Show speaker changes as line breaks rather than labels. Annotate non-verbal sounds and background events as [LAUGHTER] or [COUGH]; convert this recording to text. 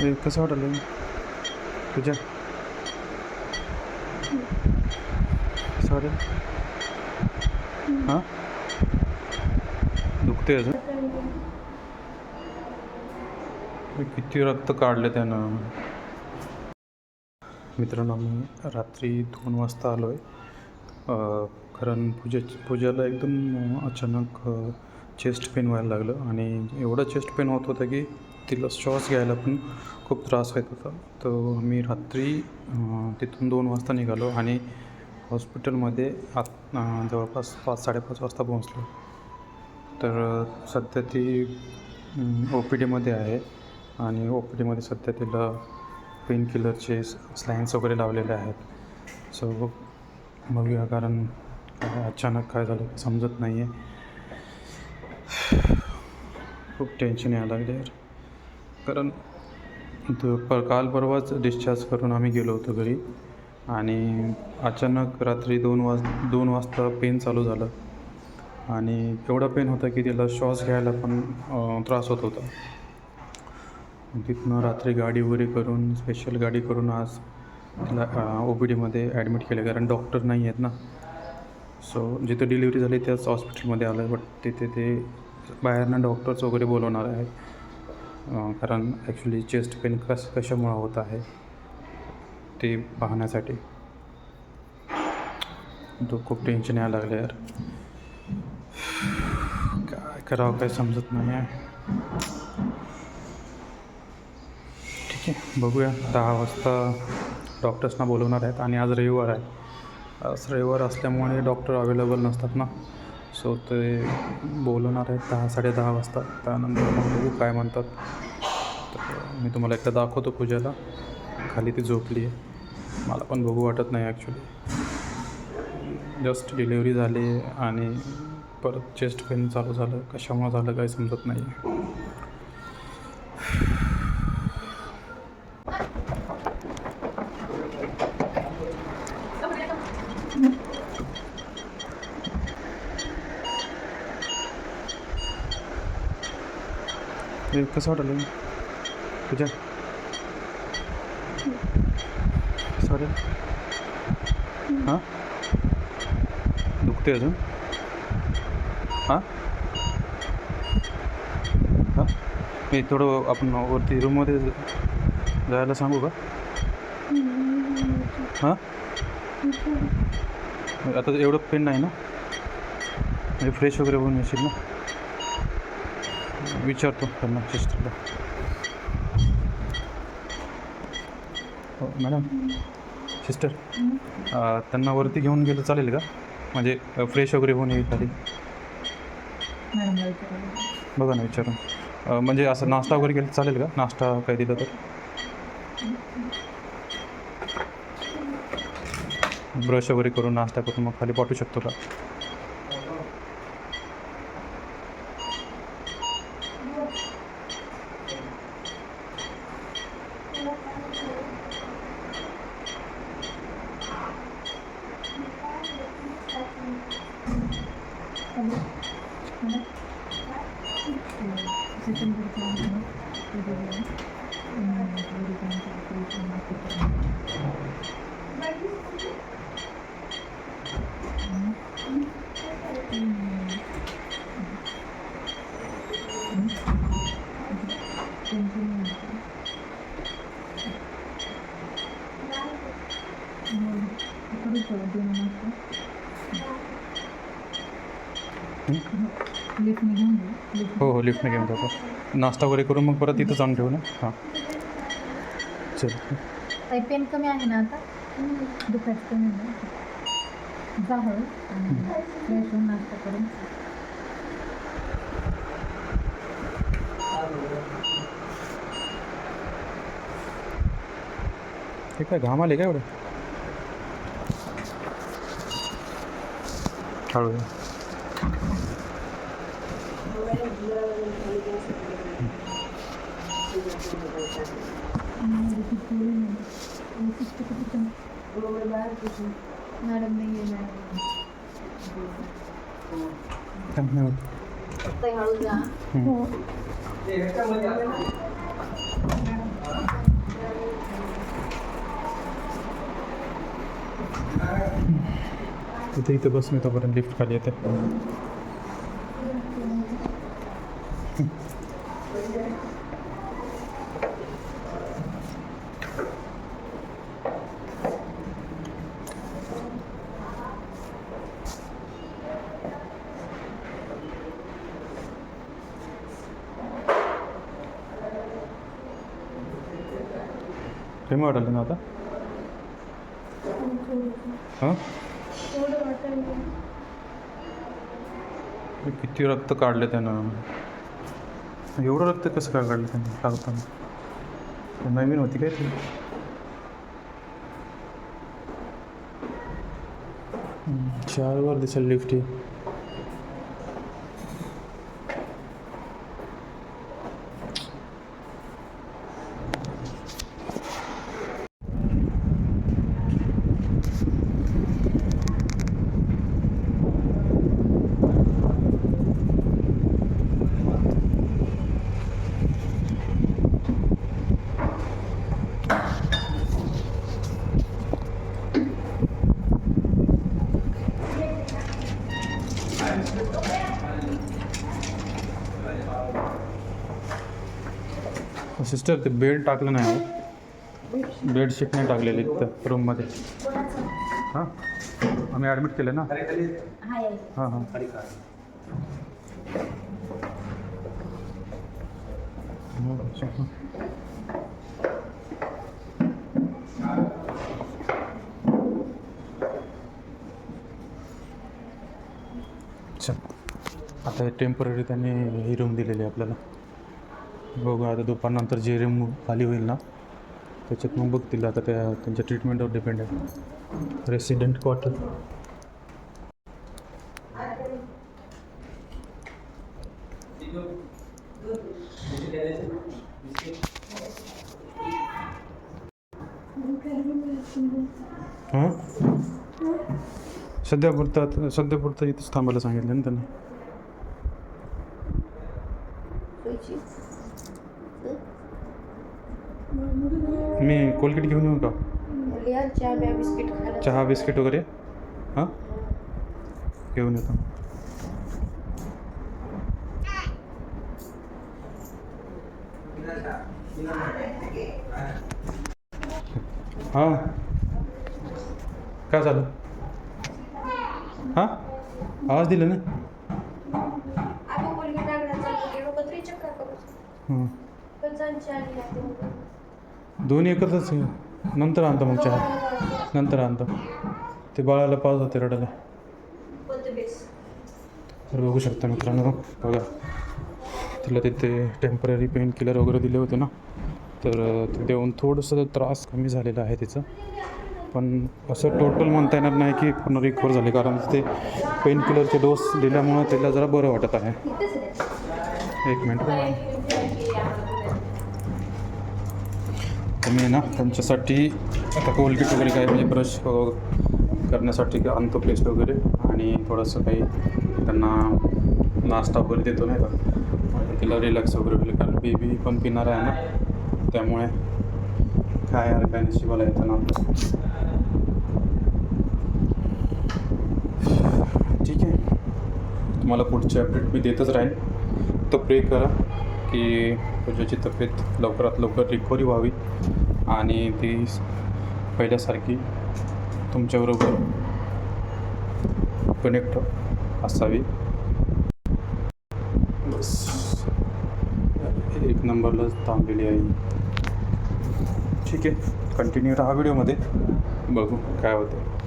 हे कसं वाटलं तुझ्या? कसं वाटेल हां? दुखते अजून? किती रक्त काढले त्यानं. मित्रांनो आम्ही रात्री दोन वाजता आलो आहे कारण पूजे पूजाला एकदम अचानक चेस्ट पेन व्हायला लागलं. आणि एवढं चेस्ट पेन होत होतं की तिला श्वास घ्यायला पण खूप त्रास होत होता. तर मी रात्री तिथून दोन वाजता निघालो आणि हॉस्पिटलमध्ये आत जवळपास पाच साडेपाच वाजता पोहोचलो. तर सध्या ती ओ पी डीमध्ये आहे आणि ओ पी डीमध्ये सध्या तिला पेन किलरचे स्लाईन्स वगैरे लावलेले आहेत. सो बघूया कारण अचानक काय झालं समजत नाही आहे [SIGHS] खूप टेन्शन यायला लागले यार कारण तो प काल परवाच डिस्चार्ज करून आम्ही गेलो होतो घरी. आणि अचानक रात्री दोन वाज दोन वाजता पेन चालू झालं. आणि एवढा पेन होता की तिला श्वास घ्यायला पण त्रास होत होता. तिथनं रात्री गाडी वगैरे करून स्पेशल गाडी करून आज तिला ओ पी डीमध्ये ॲडमिट केलं. कारण डॉक्टर नाही आहेत ना. सो जिथे डिलिव्हरी झाली त्याच हॉस्पिटलमध्ये आलं. आहे बट तिथे ते बाहेरनं डॉक्टर्स वगैरे बोलवणार आहे कारण ॲक्च्युली चेस्ट पेन कस कशामुळं होत आहे ते पाहण्यासाठी. तो खूप टेन्शन यायला लागलं यार. काय करावं काय समजत नाही आहे. ठीक आहे बघूया. दहा वाजता डॉक्टर्सना बोलवणार आहेत आणि आज रविवार आहे. आज रविवार असल्यामुळे डॉक्टर अवेलेबल नसतात ना. सो ते बोलवणार आहेत दहा साडे दहा वाजता. त्यानंतर मग बघू काय म्हणतात. तर मी तुम्हाला एकदा दाखवतो पूजाला. खाली ती झोपली आहे. मला पण बघू वाटत नाही ॲक्च्युली जस्ट डिलिव्हरी झाली आणि परत चेस्ट पेन चालू झालं. कशामुळं झालं काही समजत नाही कसं वाटलं? तुझ्या कसं वाटेल हां? दुखते अजून? हां? हां? मी थोडं आपण वरती रूममध्ये जायला सांगू का? हां? आता एवढं पेन नाही ना? म्हणजे फ्रेश वगैरे होऊन येशील ना? विचारतो त्यांना सिस्टरला हो मॅडम. सिस्टर त्यांना वरती घेऊन गेलं चालेल का? म्हणजे फ्रेश वगैरे होऊन येईल खाली. बघा ना विचारून. म्हणजे असं नाश्ता वगैरे केलं चालेल का? नाश्ता काय दिलं तर? ब्रश वगैरे करून नाश्ता करून मग खाली पाठवू शकतो का?
हॅलो मॅडम लिफ्टने घेऊन जाऊ लिफ्ट
हो हो लिफ्टने घेऊन जातो. नाश्ता वगैरे करून मग परत इथं जाऊन ठेवू ना? हां. चल.
काही पेन कमी आहे ना आता? दुपारचं कमी आहे. जा हळू. आणि फ्रेश होऊन नाश्ता करून.
हे काय घाम आले का एवढं? हळू.
मॅडम नाही हळू जा.
इथे इथं बस मी तोपर्यंत लिफ्ट खाली येते कमी वाटलं ना आता हां किती रक्त काढले त्यानं? एवढं रक्त कसं काय काढलं त्यानं? काढताना नवीन होती काय ती? चार वर दिसेल लिफ्ट ही सिस्टर ते बेड टाकलं नाही हो. बेडशीट नाही टाकलेली तिथं रूममध्ये हां? आम्ही ॲडमिट केलं ना? हां हां. हां. अच्छा. टेंपररी त्यांनी ही रूम दिलेली आहे आपल्याला. बघू आता दुपारनंतर जे रूम खाली होईल ना त्याच्यात मग बघतील आता त्या त्यांच्या ट्रीटमेंटवर डिपेंड आहे. रेसिडेंट क्वार्टर हां? सध्या पुरतं सध्या पुरतं इथंच थांबायला सांगितलं ना त्यांनी. मी कोलगेट घेऊन येऊ का?
चहा बिस्किट खायला.
चहा बिस्किट वगैरे? हां? घेऊन येतो. हां. काय झालं? हां? आवाज दिला ना?
आपण मुलगी लागण्याचा गेलो का तरी चक्कर करू.
हां
पण जाणची आली आहे
दोन्ही एकत्रच आहे. नंतर आणतो मग चहा. नंतर आणतो. ते बाळाला पाऊस होते रडायला. तर बघू शकता मित्रांनो. बघा. तिला तिथे टेंपररी पेन किलर वगैरे दिले होते ना. तर ते देऊन थोडंसं त्रास कमी झालेला आहे तिचं. पण असं टोटल म्हणता येणार नाही की पूर्ण रिकवर झाले. कारण ते पेन किलरचे डोस दिल्यामुळं त्याला जरा बरं वाटत आहे. एक मिनिट तर मी ना त्यांच्यासाठी आता कोलगेट वगैरे काय म्हणजे ब्रश करण्यासाठी आणतो पेस्ट वगैरे आणि थोडंसं काही त्यांना नाश्ता वगैरे देतो नाही का. तिला रिलॅक्स वगैरे होईल कारण बेबी पण पिणार आहे ना. त्यामुळे काय यार काय नशिबाला येतं ना ठीक आहे. तुम्हाला पुढचे अपडेट मी देतच राहीन. तर प्रे करा. की पूजाची तब्येत लवकरात लवकर रिकव्हरी व्हावी आणि ती पहिल्यासारखी तुमच्याबरोबर कनेक्ट असावी. बस. एक नंबरलाच थांबलेली आहे. ठीक आहे. कंटिन्यू राहा व्हिडिओमध्ये बघू काय होतं